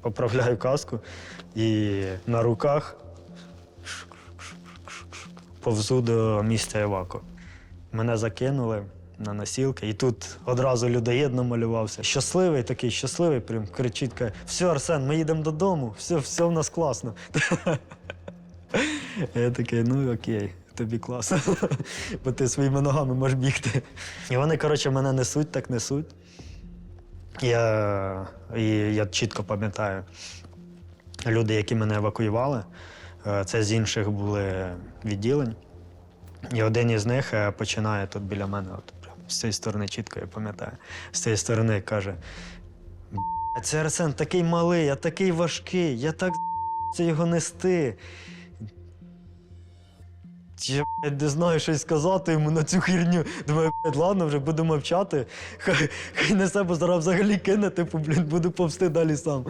поправляю каску і на руках повзу до місця Еваку. Мене закинули на носілки, і тут одразу людоєд намалювався. Щасливий такий, щасливий, прям кричить, каже, все, Арсен, ми їдемо додому, все, все в нас класно. Я такий, ну окей, тобі класно. Бо ти своїми ногами можеш бігти. І вони, коротше, мене несуть, так несуть. Я, і я чітко пам'ятаю, люди, які мене евакуювали, е, це з інших були відділень. І один із них е, починає тут біля мене, от з цієї сторони чітко я пам'ятаю. З цієї сторони каже: «Б**, це Арсен такий малий, а такий важкий, я так це його нести. Я не знаю, що й сказати йому на цю херню. Думаю, ладно, вже буду мовчати. Хай, хай несе, себе зараз взагалі кине, типу, блін, буду повсти далі сам.